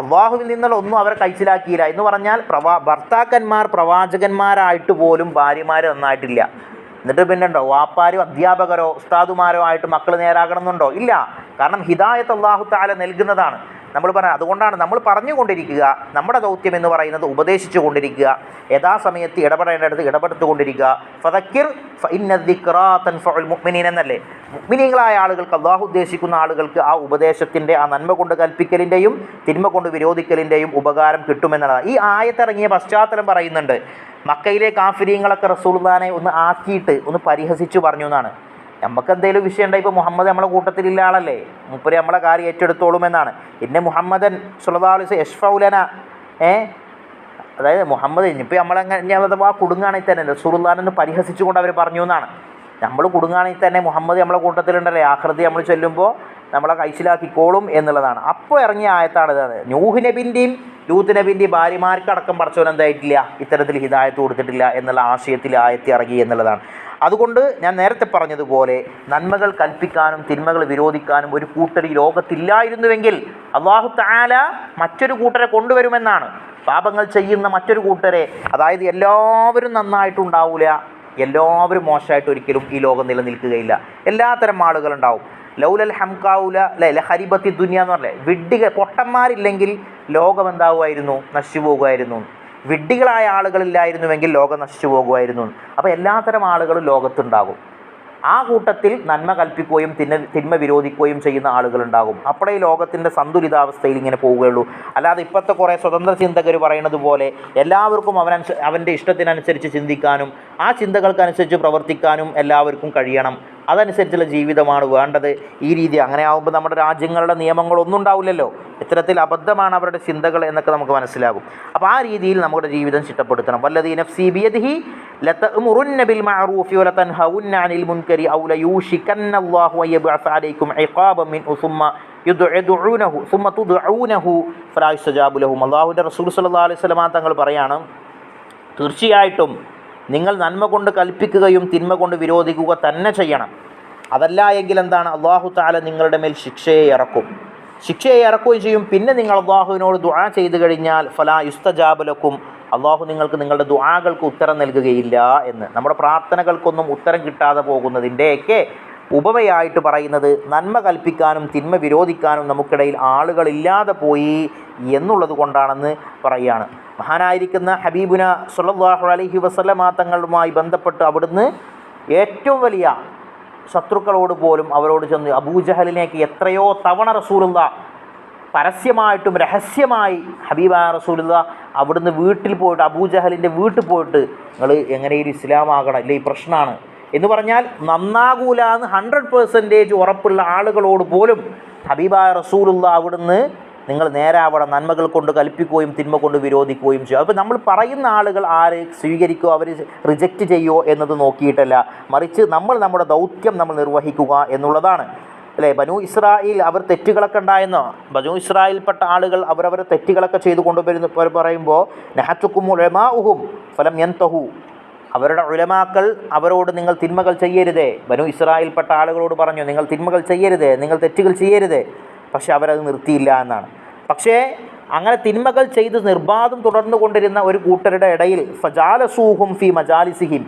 അള്ളാഹുവിൽ നിന്നുള്ള ഒന്നും അവർ കൈച്ചിലാക്കിയില്ല. എന്ന് പറഞ്ഞാൽ പ്രവാ ഭർത്താക്കന്മാർ പ്രവാചകന്മാരായിട്ട് പോലും ഭാര്യമാർ നന്നായിട്ടില്ല. എന്നിട്ട് പിന്നെണ്ടോ വാപ്പാരോ അധ്യാപകരോ ഉസ്താദുമാരോ ആയിട്ട് മക്കൾ നേരാകണമെന്നുണ്ടോ? ഇല്ല. കാരണം ഹിദായത്ത് അള്ളാഹു താല നൽകുന്നതാണ്. നമ്മൾ പറയാം അതുകൊണ്ടാണ് നമ്മൾ പറഞ്ഞുകൊണ്ടിരിക്കുക നമ്മുടെ ദൗത്യം എന്ന് പറയുന്നത് ഉപദേശിച്ചു കൊണ്ടിരിക്കുക യഥാസമയത്ത് ഇടപെടേണ്ടടുത്ത് ഇടപെടുത്തുകൊണ്ടിരിക്കുക. ഫതക്കിർ മുഅ്മിനീൻ എന്നല്ലേ. മുക്മിനീങ്ങളായ ആളുകൾക്ക് അള്ളാഹു ഉദ്ദേശിക്കുന്ന ആളുകൾക്ക് ആ ഉപദേശത്തിന്റെ ആ നന്മ കൊണ്ട് കൽപ്പിക്കലിന്റെയും തിന്മ കൊണ്ട് വിരോധിക്കലിന്റെയും ഉപകാരം കിട്ടുമെന്നുള്ളതാണ് ഈ ആയത്തിറങ്ങിയ പശ്ചാത്തലം പറയുന്നുണ്ട്. മക്കയിലെ കാഫിര്യങ്ങളൊക്കെ റസൂൽദാനെ ഒന്ന് ആക്കിയിട്ട് ഒന്ന് പരിഹസിച്ചു പറഞ്ഞു എന്നാണ്. നമുക്ക് എന്തെങ്കിലും വിഷയം ഉണ്ടായി ഇപ്പോൾ മുഹമ്മദ് നമ്മളെ കൂട്ടത്തിലുള്ള ആളല്ലേ? മുപ്പര് നമ്മളെ കാര്യം ഏറ്റെടുത്തോളും എന്നാണ് പിന്നെ മുഹമ്മദൻ സുലതാലിസ് യഷ്ഫൗലന ഏ? അതായത് മുഹമ്മദ് ഇനിയിപ്പോൾ നമ്മളങ്ങനെ അഥവാ കുടുങ്ങാണെങ്കിൽ തന്നെ റസൂൽദാനെന്ന് പരിഹസിച്ചുകൊണ്ട് അവർ പറഞ്ഞു എന്നാണ്. നമ്മൾ കുടുങ്ങാണെങ്കിൽ തന്നെ മുഹമ്മദ് നമ്മളെ കൂട്ടത്തിലുണ്ടല്ലേ? ആഹൃതി നമ്മൾ ചൊല്ലുമ്പോൾ നമ്മളെ കൈശിലാക്കിക്കോളും എന്നുള്ളതാണ്. അപ്പോൾ ഇറങ്ങിയ ആയത്താണ് ഇതാണ് നൂഹ് നബിന്റെയും ലൂത്ത് നബിന്റെയും ഭാര്യമാർക്കടക്കം പടച്ചവൻ എന്തായിട്ടില്ല? ഇത്തരത്തിൽ ഹിദായത്ത് കൊടുത്തിട്ടില്ല എന്നുള്ള ആശയത്തിൽ ആയത്തി ഇറങ്ങി എന്നുള്ളതാണ്. അതുകൊണ്ട് ഞാൻ നേരത്തെ പറഞ്ഞതുപോലെ നന്മകൾ കൽപ്പിക്കാനും തിന്മകൾ വിരോധിക്കാനും ഒരു കൂട്ടർ ഈ ലോകത്തില്ലായിരുന്നുവെങ്കിൽ അള്ളാഹു താല മറ്റൊരു കൂട്ടരെ കൊണ്ടുവരുമെന്നാണ്. പാപങ്ങൾ ചെയ്യുന്ന മറ്റൊരു കൂട്ടരെ അതായത് എല്ലാവരും നന്നായിട്ടുണ്ടാവില്ല എല്ലാവരും മോശമായിട്ട് ഒരിക്കലും ഈ ലോകം നിലനിൽക്കുകയില്ല. എല്ലാത്തരം ആളുകളുണ്ടാവും. ലൗലൽ ഹംകാവുല അല്ലെ ലഹരിബത്തി ദുനിയ എന്ന് പറഞ്ഞേ വിഡ്ഢികൾ പൊട്ടന്മാരില്ലെങ്കിൽ ലോകം എന്താവുമായിരുന്നു? നശിച്ചു പോകുമായിരുന്നു. വിഡ്ഢികളായ ആളുകളില്ലായിരുന്നുവെങ്കിൽ ലോകം നശിച്ചു പോകുമായിരുന്നു. അപ്പോൾ എല്ലാത്തരം ആളുകളും ലോകത്തുണ്ടാകും. ആ കൂട്ടത്തിൽ നന്മ കൽപ്പിക്കുകയും തിന്മ തിന്മ വിരോധിക്കുകയും ചെയ്യുന്ന ആളുകളുണ്ടാകും. അപ്പോഴേ ലോകത്തിന്റെ സന്തുലിതാവസ്ഥയിൽ ഇങ്ങനെ പോവുകയുള്ളൂ. അല്ലാതെ ഇപ്പോഴത്തെ കുറേ സ്വതന്ത്ര ചിന്തകർ പറയുന്നത് പോലെ എല്ലാവർക്കും അവനനുസ അവന്റെ ഇഷ്ടത്തിനനുസരിച്ച് ചിന്തിക്കാനും ആ ചിന്തകൾക്കനുസരിച്ച് പ്രവർത്തിക്കാനും എല്ലാവർക്കും കഴിയണം. അതനുസരിച്ചുള്ള ജീവിതമാണ് വേണ്ടത്. ഈ രീതി അങ്ങനെ ആകുമ്പോൾ നമ്മുടെ രാജ്യങ്ങളുടെ നിയമങ്ങളൊന്നും ഉണ്ടാവില്ലല്ലോ. ഇത്തരത്തിൽ അബദ്ധമാണ് അവരുടെ ചിന്തകൾ എന്നൊക്കെ നമുക്ക് മനസ്സിലാകും. അപ്പോൾ ആ രീതിയിൽ നമ്മുടെ ജീവിതം ചിട്ടപ്പെടുത്തണം. വല്ലതീ നഫ്സി ബിയദിഹി ലതഅ്മുറുന്ന ബിൽ മഅറൂഫി വലതൻഹൗന്ന അനിൽ മുൻകരി ഔ ലയൂഷിക്കന്ന അല്ലാഹു അൻ യബ്അസ അലൈക്കും ഇഖാബൻ മിൻ ഉസുമ്മ യുദ്ഉനഹു സുമ്മ തുദ്ഉനഹു ഫലാ യുസ്തജാബു ലഹും. അല്ലാഹുവിന്റെ റസൂൽ സല്ലാ അലൈഹി വസല്ലമ തങ്ങൾ പറയാണ് തീർച്ചയായിട്ടും നിങ്ങൾ നന്മ കൊണ്ട് കൽപ്പിക്കുകയും തിന്മ കൊണ്ട് വിരോധിക്കുക തന്നെ ചെയ്യണം. അതല്ല എങ്കിൽ എന്താണ്? അള്ളാഹു താല നിങ്ങളുടെ മേൽ ശിക്ഷയെ ഇറക്കും. ശിക്ഷയെ ഇറക്കുകയും ചെയ്യും. പിന്നെ നിങ്ങൾ അള്ളാഹുവിനോട് ദുആ ചെയ്തു കഴിഞ്ഞാൽ ഫലാ യുസ്തജാബലക്കും അള്ളാഹു നിങ്ങൾക്ക് നിങ്ങളുടെ ദുആകൾക്ക് ഉത്തരം നൽകുകയില്ല എന്ന്. നമ്മുടെ പ്രാർത്ഥനകൾക്കൊന്നും ഉത്തരം കിട്ടാതെ പോകുന്നതിന്റെയൊക്കെ ഉപമയായിട്ട് പറയുന്നത് നന്മ കൽപ്പിക്കാനും തിന്മ വിരോധിക്കാനും നമുക്കിടയിൽ ആളുകളില്ലാതെ പോയി എന്നുള്ളത് കൊണ്ടാണെന്ന് പറയുകയാണ്. മഹാനായിരിക്കുന്ന ഹബീബുന സല്ലല്ലാഹു അലൈഹി വസല്ലമ തങ്ങളുമായി ബന്ധപ്പെട്ട് അവിടുന്ന് ഏറ്റവും വലിയ ശത്രുക്കളോട് പോലും അവരോട് ചെന്ന് അബൂജഹലിനേക്ക് എത്രയോ തവണ റസൂലുള്ള പരസ്യമായിട്ടും രഹസ്യമായി ഹബീബ റസൂലുള്ള അവിടുന്ന് വീട്ടിൽ പോയിട്ട് അബൂജഹലിന്റെ വീട്ടിൽ പോയിട്ട് നിങ്ങൾ എങ്ങനെയും ഇസ്ലാമാകണം ഇല്ല ഈ പ്രശ്നമാണ് എന്ന് പറഞ്ഞാൽ നന്നാകൂല എന്ന് ഹൺഡ്രഡ് പേഴ്സന്റേജ് ഉറപ്പുള്ള ആളുകളോട് പോലും ഹബീബ റസൂലുള്ള അവിടുന്ന് നിങ്ങൾ നേരാവണം നന്മകൾ കൊണ്ട് കൽപ്പിക്കുകയും തിന്മ കൊണ്ട് വിരോധിക്കുകയും ചെയ്യും. അപ്പോൾ നമ്മൾ പറയുന്ന ആളുകൾ ആര് സ്വീകരിക്കുകയോ അവർ റിജക്റ്റ് ചെയ്യുമോ എന്നത് നോക്കിയിട്ടല്ല. മറിച്ച് നമ്മൾ നമ്മുടെ ദൗത്യം നമ്മൾ നിർവഹിക്കുക എന്നുള്ളതാണ്. അല്ലേ? ബനു ഇസ്രായേൽ അവർ തെറ്റുകളൊക്കെ ഉണ്ടായെന്നോ? ബനു ഇസ്രായേൽപ്പെട്ട ആളുകൾ അവരവരെ തെറ്റുകളൊക്കെ ചെയ്തു കൊണ്ടുവരുന്ന പറയുമ്പോൾ നെഹത്തുക്കും ഫലം എന്തഹു അവരുടെ ഉലമാക്കൾ അവരോട് നിങ്ങൾ തിന്മകൾ ചെയ്യരുതേ. ബനു ഇസ്രായേൽപ്പെട്ട ആളുകളോട് പറഞ്ഞു നിങ്ങൾ തിന്മകൾ ചെയ്യരുതേ നിങ്ങൾ തെറ്റുകൾ ചെയ്യരുതേ. പക്ഷെ അവരത് നിർത്തിയില്ല എന്നാണ്. പക്ഷേ അങ്ങനെ തിന്മകൾ ചെയ്ത് നിർബാധം തുടർന്നു കൊണ്ടിരുന്ന ഒരു കൂട്ടരുടെ ഇടയിൽ ഫജാലസൂഹും ഫി മജാലിസിഹിം.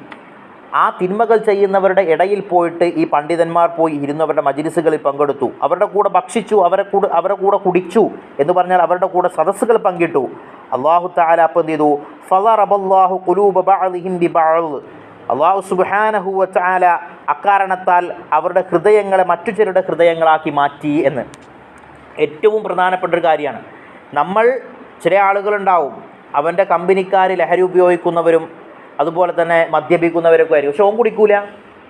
ആ തിന്മകൾ ചെയ്യുന്നവരുടെ ഇടയിൽ പോയിട്ട് ഈ പണ്ഡിതന്മാർ പോയി ഇരുന്നവരുടെ മജിലിസുകളിൽ പങ്കെടുത്തു. അവരുടെ കൂടെ ഭക്ഷിച്ചു അവരെ കൂടെ അവരുടെ കൂടെ കുടിച്ചു എന്ന് പറഞ്ഞാൽ അവരുടെ കൂടെ സദസ്സുകൾ പങ്കിട്ടു. അള്ളാഹു താല അപ്പം എന്ത് ചെയ്തു? ഫലറബല്ലാഹു കുലൂബ അള്ളാഹു സുബ്ഹാനഹു വതആല അക്കാരണത്താൽ അവരുടെ ഹൃദയങ്ങളെ മറ്റു ചിലരുടെ ഹൃദയങ്ങളാക്കി മാറ്റി എന്ന്. ഏറ്റവും പ്രധാനപ്പെട്ട ഒരു കാര്യമാണ്. നമ്മൾ ചില ആളുകളുണ്ടാവും. അവന്റെ കമ്പനിക്കാർ ലഹരി ഉപയോഗിക്കുന്നവരും അതുപോലെ തന്നെ മദ്യപിക്കുന്നവരൊക്കെ ആയിരിക്കും. പക്ഷെ ഓൻ കുടിക്കൂല.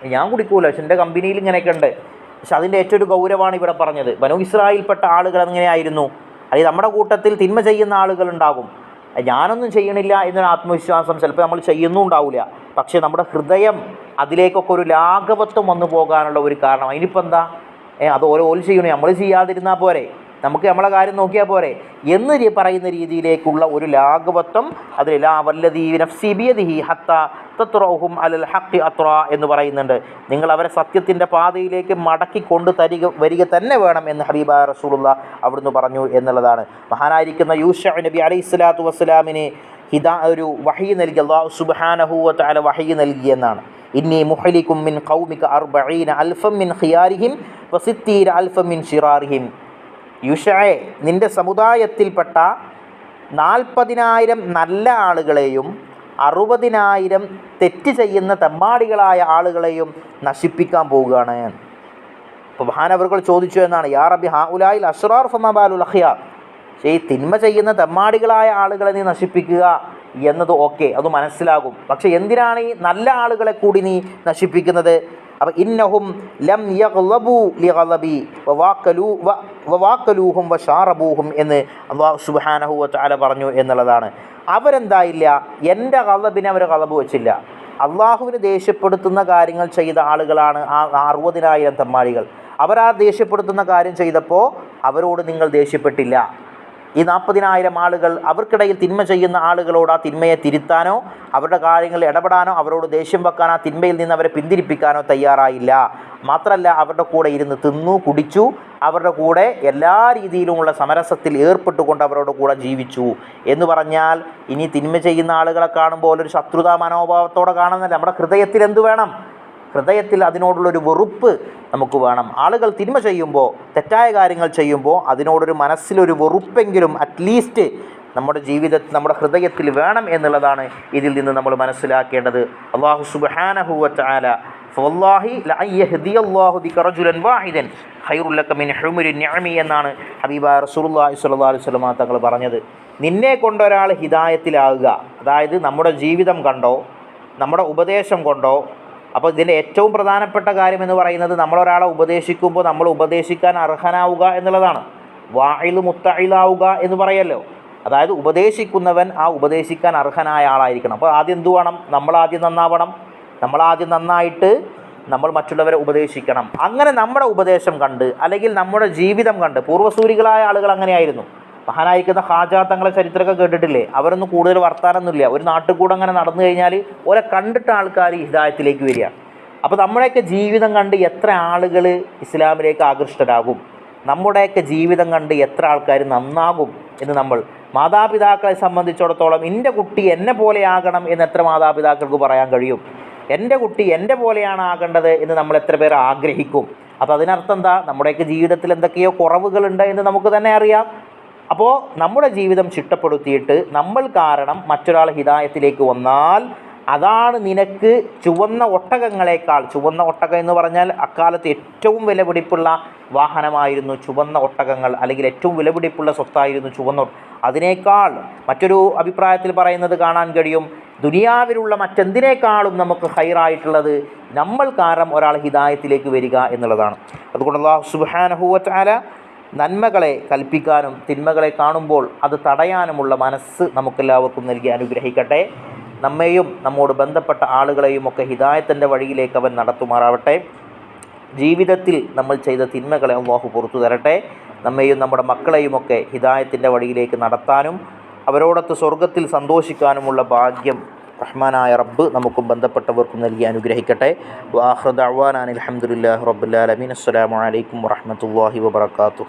ഞാൻ കുടിക്കൂല. പക്ഷെ എന്റെ കമ്പനിയിൽ ഇങ്ങനെയൊക്കെ ഉണ്ട്. പക്ഷെ അതിന്റെ ഏറ്റവും ഒരു ഗൗരവമാണ് ഇവിടെ പറഞ്ഞത്. ബനു ഇസ്രായേൽപ്പെട്ട ആളുകൾ എങ്ങനെയായിരുന്നു അല്ലെങ്കിൽ നമ്മുടെ കൂട്ടത്തിൽ തിന്മ ചെയ്യുന്ന ആളുകളുണ്ടാകും ഞാനൊന്നും ചെയ്യണില്ല എന്നൊരു ആത്മവിശ്വാസം ചിലപ്പോൾ നമ്മൾ ചെയ്യുന്നും ഉണ്ടാവില്ല. പക്ഷേ നമ്മുടെ ഹൃദയം അതിലേക്കൊക്കെ ഒരു ലാഘവത്വം വന്നു പോകാനുള്ള ഒരു കാരണം. അതിനിപ്പോൾ എന്താ? അത് ഓരോ ചെയ്യണേ. നമ്മൾ ചെയ്യാതിരുന്നാൽ പോരെ. നമുക്ക് നമ്മളെ കാര്യം നോക്കിയാൽ പോരെ. എന്ന് പറയുന്ന രീതിയിലേക്കുള്ള ഒരു ലാഘവത്വം ഹത്ത തത്റഹും അലൽ ഹക്കി അത്ര എന്ന് പറയുന്നുണ്ട്. നിങ്ങൾ അവരെ സത്യത്തിന്റെ പാതയിലേക്ക് മടക്കി കൊണ്ട് തരിക വരിക തന്നെ വേണം എന്ന് ഹബീബ റസൂലുള്ള അവിടുന്ന് പറഞ്ഞു എന്നുള്ളതാണ്. മഹാനായിരിക്കുന്ന യൂഷ നബി അലൈഹി സ്വലാത്തു വസ്സലാമിന് ഹിദാ ഒരു വഹി നൽകി. അള്ളാഹു സുബ്ഹാനഹു തആല വഹി നൽകി എന്നാണ്. ഇന്നി മുഹലിക്കും മിൻ ഖൗമിക അർബഈന അൽഫം മിൻ ഖിയാരിഹിം വസിത്തീര അൽഫം മിൻ ഷിറാറിഹിം യുഷയെ നിന്റെ സമുദായത്തിൽപ്പെട്ട നാൽപ്പതിനായിരം നല്ല ആളുകളെയും അറുപതിനായിരം തെറ്റ് ചെയ്യുന്ന തെമ്മാടികളായ ആളുകളെയും നശിപ്പിക്കാൻ പോവുകയാണ്. അപ്പോൾ മഹാനവറുകൾ ചോദിച്ചു എന്നാണ് യാ റബി ഹാ ഉലായിൽ അഷ്റാർ ഫമാബാലുൽ അഖിയാർ? ഈ തിന്മ ചെയ്യുന്ന തെമ്മാടികളായ ആളുകളെ നീ നശിപ്പിക്കുക. എന്നത് ഓക്കെ അത് മനസ്സിലാകും. പക്ഷേ എന്തിനാണ് ഈ നല്ല ആളുകളെ കൂടി നീ നശിപ്പിക്കുന്നത്? അപ്പം ഇന്നഹും ലം യഗ്ലബു ലിഗലബി വവാക്കലു വവാക്കലൂഹും വഷാറബൂഹും എന്ന് അള്ളാഹു സുബ്ഹാനഹു വതആല പറഞ്ഞു എന്നുള്ളതാണ്. അവരെന്തായില്ല? എന്റെ കളബിനെ അവർ കളബ് വെച്ചില്ല. അള്ളാഹുവിന് ദേഷ്യപ്പെടുത്തുന്ന കാര്യങ്ങൾ ചെയ്ത ആളുകളാണ് ആ അറുപതിനായിരം തമ്മാളികൾ. അവർ ആ ദേഷ്യപ്പെടുത്തുന്ന കാര്യം ചെയ്തപ്പോൾ അവരോട് നിങ്ങൾ ദേഷ്യപ്പെട്ടില്ല. ഈ നാൽപ്പതിനായിരം ആളുകൾ അവർക്കിടയിൽ തിന്മ ചെയ്യുന്ന ആളുകളോട് ആ തിന്മയെ തിരുത്താനോ അവരുടെ കാര്യങ്ങളിൽ ഇടപെടാനോ അവരോട് ദേഷ്യം വെക്കാനോ ആ തിന്മയിൽ നിന്ന് അവരെ പിന്തിരിപ്പിക്കാനോ തയ്യാറായില്ല. മാത്രമല്ല അവരുടെ കൂടെ ഇരുന്ന് തിന്നു കുടിച്ചു അവരുടെ കൂടെ എല്ലാ രീതിയിലുമുള്ള സമരസത്തിൽ ഏർപ്പെട്ടുകൊണ്ട് അവരുടെ കൂടെ ജീവിച്ചു. എന്ന് പറഞ്ഞാൽ ഇനി തിന്മ ചെയ്യുന്ന ആളുകളെ കാണുമ്പോൾ ഒരു ശത്രുതാ മനോഭാവത്തോടെ കാണുന്നില്ല നമ്മുടെ ഹൃദയത്തിൽ എന്ത് വേണം? ഹൃദയത്തിൽ അതിനോടുള്ളൊരു വെറുപ്പ് നമുക്ക് വേണം. ആളുകൾ തിന്മ ചെയ്യുമ്പോൾ തെറ്റായ കാര്യങ്ങൾ ചെയ്യുമ്പോൾ അതിനോടൊരു മനസ്സിലൊരു വെറുപ്പെങ്കിലും അറ്റ്ലീസ്റ്റ് നമ്മുടെ ജീവിതത്തിൽ നമ്മുടെ ഹൃദയത്തിൽ വേണം എന്നുള്ളതാണ് ഇതിൽ നിന്ന് നമ്മൾ മനസ്സിലാക്കേണ്ടത്. അള്ളാഹു സുബാനഹുല എന്നാണ് ഹബീബ വസല്ലം തങ്ങൾ പറഞ്ഞത്. നിന്നെ കൊണ്ടൊരാൾ ഹിദായത്തിലാകുക അതായത് നമ്മുടെ ജീവിതം കണ്ടോ നമ്മുടെ ഉപദേശം കൊണ്ടോ അപ്പോൾ ഇതിന്റെ ഏറ്റവും പ്രധാനപ്പെട്ട കാര്യം എന്ന് പറയുന്നത് നമ്മളൊരാളെ ഉപദേശിക്കുമ്പോൾ നമ്മൾ ഉപദേശിക്കാൻ അർഹനാവുക എന്നുള്ളതാണ്. വായിൽ മുത്തയിലാവുക എന്ന് പറയല്ലോ. അതായത് ഉപദേശിക്കുന്നവൻ ആ ഉപദേശിക്കാൻ അർഹനായ ആളായിരിക്കണം. അപ്പോൾ ആദ്യം എന്തു വേണം? നമ്മളാദ്യം നന്നാവണം. നമ്മൾ ആദ്യം നന്നായിട്ട് നമ്മൾ മറ്റുള്ളവരെ ഉപദേശിക്കണം. അങ്ങനെ നമ്മുടെ ഉപദേശം കണ്ട് അല്ലെങ്കിൽ നമ്മുടെ ജീവിതം കണ്ട് പൂർവസൂരികളായ ആളുകൾ അങ്ങനെയായിരുന്നു. മഹാനായിരിക്കുന്ന ഹാജാത്തങ്ങളെ ചരിത്രമൊക്കെ കേട്ടിട്ടില്ലേ? അവരൊന്നും കൂടുതൽ വർത്താനൊന്നുമില്ല. ഒരു നാട്ടിൽ കൂടെ അങ്ങനെ നടന്നു കഴിഞ്ഞാൽ ഓരെ കണ്ടിട്ട് ആൾക്കാർ ഹിദായത്തിലേക്ക് വരിക. അപ്പോൾ നമ്മുടെയൊക്കെ ജീവിതം കണ്ട് എത്ര ആളുകൾ ഇസ്ലാമിലേക്ക് ആകൃഷ്ടരാകും? നമ്മുടെയൊക്കെ ജീവിതം കണ്ട് എത്ര ആൾക്കാർ നന്നാകും എന്ന് നമ്മൾ മാതാപിതാക്കളെ സംബന്ധിച്ചിടത്തോളം എന്റെ കുട്ടി എന്നെ പോലെയാകണം എന്ന് എത്ര മാതാപിതാക്കൾക്ക് പറയാൻ കഴിയും? എന്റെ കുട്ടി എന്റെ പോലെയാണ് ആകേണ്ടത് എന്ന് നമ്മൾ എത്ര പേർ ആഗ്രഹിക്കും? അപ്പോൾ അതിനർത്ഥം എന്താ? നമ്മുടെയൊക്കെ ജീവിതത്തിൽ എന്തൊക്കെയോ കുറവുകളുണ്ട് എന്ന് നമുക്ക് തന്നെ അറിയാം. അപ്പോൾ നമ്മുടെ ജീവിതം ചിട്ടപ്പെടുത്തിയിട്ട് നമ്മൾ കാരണം മറ്റൊരാൾ ഹിതായത്തിലേക്ക് വന്നാൽ അതാണ് നിനക്ക് ചുവന്ന ഒട്ടകങ്ങളെക്കാൾ ചുവന്ന ഒട്ടകം എന്ന് പറഞ്ഞാൽ അക്കാലത്ത് ഏറ്റവും വിലപിടിപ്പുള്ള വാഹനമായിരുന്നു ചുവന്ന ഒട്ടകങ്ങൾ അല്ലെങ്കിൽ ഏറ്റവും വിലപിടിപ്പുള്ള സ്വത്തായിരുന്നു ചുവന്ന അതിനേക്കാൾ മറ്റൊരു അഭിപ്രായത്തിൽ പറയുന്നത് കാണാൻ കഴിയും. ദുനിയാവിലുള്ള മറ്റെന്തിനേക്കാളും നമുക്ക് ഹൈറായിട്ടുള്ളത് നമ്മൾ കാരണം ഒരാൾ ഹിതായത്തിലേക്ക് വരിക എന്നുള്ളതാണ്. അതുകൊണ്ട് അള്ളാഹു നന്മകളെ കൽപ്പിക്കാനും തിന്മകളെ കാണുമ്പോൾ അത് തടയാനുമുള്ള മനസ്സ് നമുക്കെല്ലാവർക്കും നൽകി അനുഗ്രഹിക്കട്ടെ. നമ്മെയും നമ്മോട് ബന്ധപ്പെട്ട ആളുകളെയും ഒക്കെ ഹിതായത്തിന്റെ വഴിയിലേക്ക് അവൻ നടത്തുമാറാവട്ടെ. ജീവിതത്തിൽ നമ്മൾ ചെയ്ത തിന്മകളെ അള്ളാഹു പുറത്തു തരട്ടെ. നമ്മെയും നമ്മുടെ മക്കളെയുമൊക്കെ ഹിതായത്തിന്റെ വഴിയിലേക്ക് നടത്താനും അവരോടൊത്ത് സ്വർഗത്തിൽ സന്തോഷിക്കാനുമുള്ള ഭാഗ്യം റഹ്മാനായ റബ്ബ് നമുക്കും ബന്ധപ്പെട്ടവർക്കും നൽകി അനുഗ്രഹിക്കട്ടെ. വാഹൃദ് അവാനാൻ അലഹമുല്ലാ റബ്ബുലാലമീൻ അസ്സലാമു അലൈക്കും വാഹമത്തല്ലാഹി വബർക്കാത്തു